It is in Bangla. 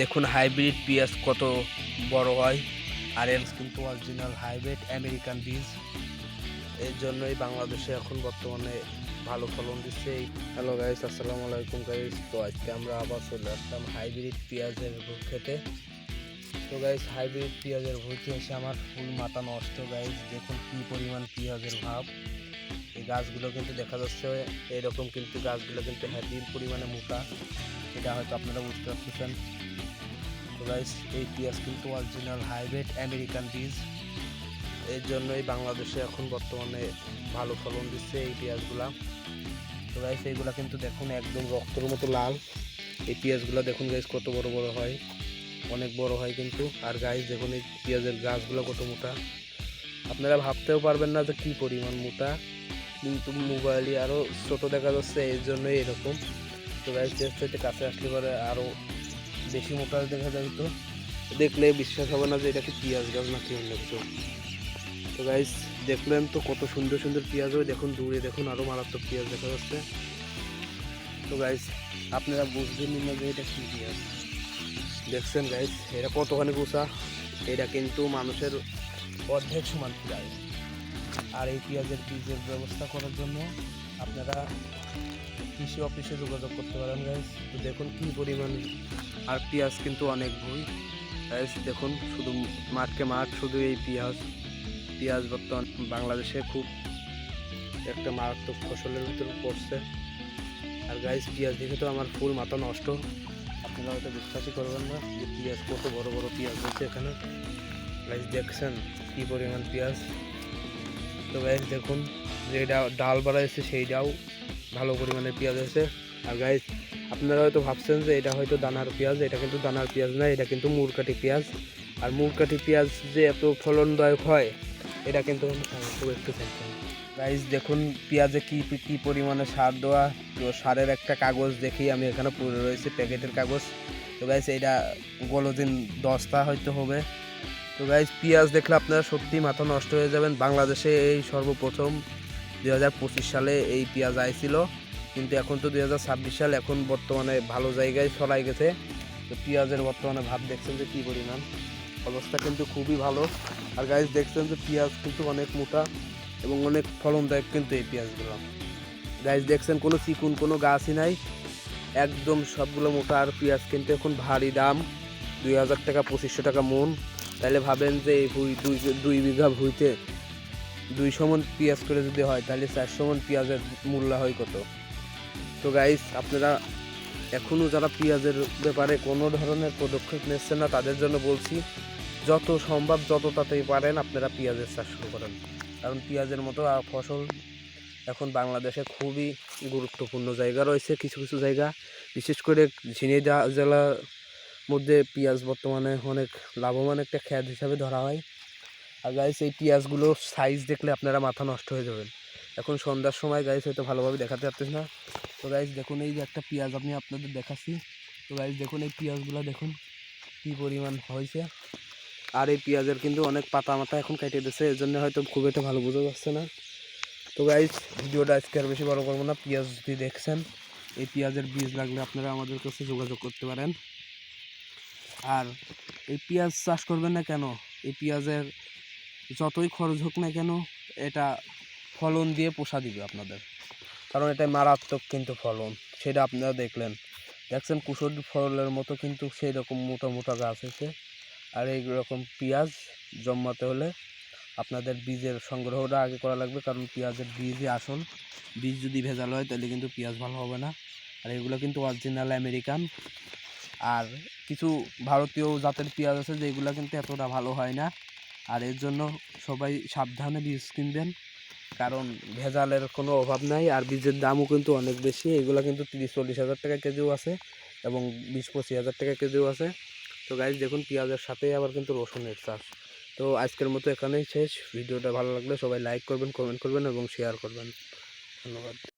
দেখুন হাইব্রিড পেঁয়াজ কত বড় হয়। আর এর কিন্তু অরিজিনাল হাইব্রিড আমেরিকান বীজ এর জন্যই বাংলাদেশে এখন বর্তমানে ভালো ফলন দিচ্ছে। হ্যালো গাইস আসসালামু আলাইকুম গাইস তো আজকে আমরা আবার চলে আসলাম হাইব্রিড পেঁয়াজের খেতে তো গাইস হাইব্রিড পেঁয়াজের ভুলতে এসে আমার ফুল মাথা নষ্ট গাইস দেখুন কী পরিমাণ পেঁয়াজের ভাব। গাছগুলো কিন্তু দেখা যাচ্ছে, এরকম কিন্তু গাছগুলো কিন্তু হ্যাভি পরিমাণে মোটা। এটা হয়তো আপনারা বুঝতে পারতেছেন। গাইস এই পেঁয়াজ কিন্তু অরিজিনাল হাইব্রিড আমেরিকান বীজ। এর জন্যই বাংলাদেশে এখন বর্তমানে ভালো ফলন দিচ্ছে এই পেঁয়াজগুলা। তো গাইস এইগুলা কিন্তু দেখুন একদম রক্তের মতো লাল। এই পেঁয়াজগুলো দেখুন গাইস কত বড় বড় হয়। অনেক বড় হয় কিন্তু। আর গাইস দেখুন এই পেঁয়াজের গাছগুলো কত মোটা। আপনারা ভাবতেও পারবেন না যে কী পরিমাণ মোটা। কিন্তু মোবাইলই আরও ছোট দেখা যাচ্ছে, এর জন্যই এরকম। তো গাইস চেষ্টা হচ্ছে কাছে আসলে পরে আরও বেশি মোটা দেখা যাবে তো। দেখলে বিশ্বাস হবে না যে এটা কি পেঁয়াজ গাছ নাকি অন্য কিছু। তো গাইস দেখলেন তো কত সুন্দর সুন্দর পেঁয়াজ হয়। দেখুন দূরে দেখুন আরও মারাত্মক পেঁয়াজ দেখা যাচ্ছে। তো গাইস আপনারা বুঝবেন না যে এটা কি পেঁয়াজ। দেখছেন গাইস এটা কতখানি গুছা। এটা কিন্তু মানুষের অর্ধেক সমান প্রায় আর এই পেঁয়াজের বীজের ব্যবস্থা করার জন্য আপনারা কৃষি অফিসে যোগাযোগ করতে পারেন গাইস তো দেখুন কী পরিমাণ আর পেঁয়াজ কিন্তু অনেক ভুই। গাইস দেখুন, শুধু মাঠকে মাঠ, শুধু এই পেঁয়াজ। পেঁয়াজ বর্তমান বাংলাদেশে খুব একটা মারাত্মক ফসলের ভিতরে পড়ছে। আর গাইস পেঁয়াজ দেখে তো আমার ফুল মাথা নষ্ট। আপনারা হয়তো বিশ্বাসই করবেন না যে পেঁয়াজ কত বড় বড় পেঁয়াজ হচ্ছে এখানে। গাইস দেখছেন কী পরিমাণ পেঁয়াজ? তো গাইস দেখুন, যে ডাল বাড়াইছে সেইটাও ভালো পরিমাণে পেঁয়াজ আছে। আর গাইস আপনারা হয়তো ভাবছেন যে এটা হয়তো দানার পেঁয়াজ, এটা কিন্তু দানার পেঁয়াজ না, এটা কিন্তু মুরকাটি পেঁয়াজ। আর মুরকাটি পেঁয়াজ যে এত ফলনদায়ক হয়, এটা কিন্তু খুব একটু গাইস দেখুন, পেঁয়াজে কি কি পরিমাণে সার দেওয়া, তো সারের একটা কাগজ দেখি আমি এখানে পড়ে রয়েছে, প্যাকেটের কাগজ। তো গাইস এটা দিন দশটা হয়তো হবে। তো গাইস পেঁয়াজ দেখলে আপনারা সত্যি মাথা নষ্ট হয়ে যাবেন। বাংলাদেশে এই সর্বপ্রথম দুই হাজার পঁচিশ সালে এই পেঁয়াজ আইছিল। কিন্তু এখন তো দুই হাজার ছাব্বিশ সাল, এখন বর্তমানে ভালো জায়গায় ছড়াই গেছে। তো পেঁয়াজের বর্তমানে ভাব দেখছেন যে কী পরিমাণ? অবস্থা কিন্তু খুবই ভালো। আর গাইজ দেখছেন যে পেঁয়াজ কিন্তু অনেক মোটা এবং অনেক ফলনদায়ক কিন্তু এই পেঁয়াজগুলো। গাইজ দেখছেন কোনো চিকুন কোনো গাছই নাই। একদম সবগুলো মোটা আর পেঁয়াজ কিন্তু এখন ভারী দাম। দুই হাজার টাকা, পঁচিশশো টাকা মন। তাহলে ভাবেন যে এই ভুই, দুই দুই বিঘা ভুইতে দুইশো মন পেঁয়াজ করে যদি হয়, তাহলে চারশো মন পেঁয়াজের মূল্য হয় কত? তো গাইস আপনারা এখনও যারা পেঁয়াজের ব্যাপারে কোনো ধরনের পদক্ষেপ নিচ্ছেন না, তাদের জন্য বলছি, যত সম্ভব যত তাড়াতাড়ি পারেন আপনারা পেঁয়াজের চাষ শুরু করেন। কারণ পেঁয়াজের মতো ফসল এখন বাংলাদেশে খুবই গুরুত্বপূর্ণ জায়গা রয়েছে, কিছু কিছু জায়গা। বিশেষ করে ঝিনাইদহ জেলার মধ্যে পেঁয়াজ বর্তমানে অনেক লাভবান একটা খ্যাত হিসাবে ধরা হয়। আর গাইস এই পেঁয়াজগুলোর সাইজ দেখলে আপনারা মাথা নষ্ট হয়ে যাবেন। এখন সন্ধ্যার সময় গাইস হয়তো ভালোভাবে দেখাতে পারতেছ না। তো গাইস দেখুন এই যে একটা পেঁয়াজ আমি আপনাদের দেখাচ্ছি। তো গাইস দেখুন এই পেঁয়াজগুলো দেখুন কী পরিমাণ হয়েছে। আর এই পেঁয়াজের কিন্তু অনেক পাতা মাথা এখন কেটে দিচ্ছে এর জন্য হয়তো খুব একটা ভালো বোঝা যাচ্ছে না। তো গাইস ভিডিওটা আজকে আর বেশি বড় করব না। পেঁয়াজ যদি দেখছেন, এই পেঁয়াজের বীজ লাগলে আপনারা আমাদের কাছে যোগাযোগ করতে পারেন। আর এই পেঁয়াজ চাষ করবেন না কেন? এই পেঁয়াজের যতই খরচ হোক না কেন, এটা ফলন দিয়ে পোষা দিবে আপনাদের। কারণ এটা মারাত্মক কিন্তু ফলন, সেটা আপনারা দেখলেন। দেখছেন কুসুর ফলের মতো কিন্তু সেই রকম মোটা মোটা গাছ আছে। আর এই রকম পেঁয়াজ জন্মাতে হলে আপনাদের বীজের সংগ্রহটা আগে করা লাগবে, কারণ পেঁয়াজের বীজই আসল। বীজ যদি ভেজাল হয়, তাহলে কিন্তু পেঁয়াজ ভালো হবে না। আর এগুলো কিন্তু অরিজিনাল আমেরিকান আর কিছু ভারতীয় জাতের পেঁয়াজ আছে যেগুলো কিন্তু এতটা ভালো হয় না। আর এর জন্য সবাই সাবধানে বীজ কিনবেন, কারণ ভেজালের কোনো অভাব নাই। আর বীজের দামও কিন্তু অনেক বেশি, এগুলো কিন্তু তিরিশ, চল্লিশ হাজার টাকা কেজিও আছে এবং বিশ, পঁচিশ হাজার টাকা কেজিও আছে। তো গাইজ দেখুন পেঁয়াজের সাথেই আবার কিন্তু রসুনের চাষ। তো আজকের মতো এখানেই শেষ। ভিডিওটা ভালো লাগলে সবাই লাইক করবেন কমেন্ট করবেন এবং শেয়ার করবেন। ধন্যবাদ।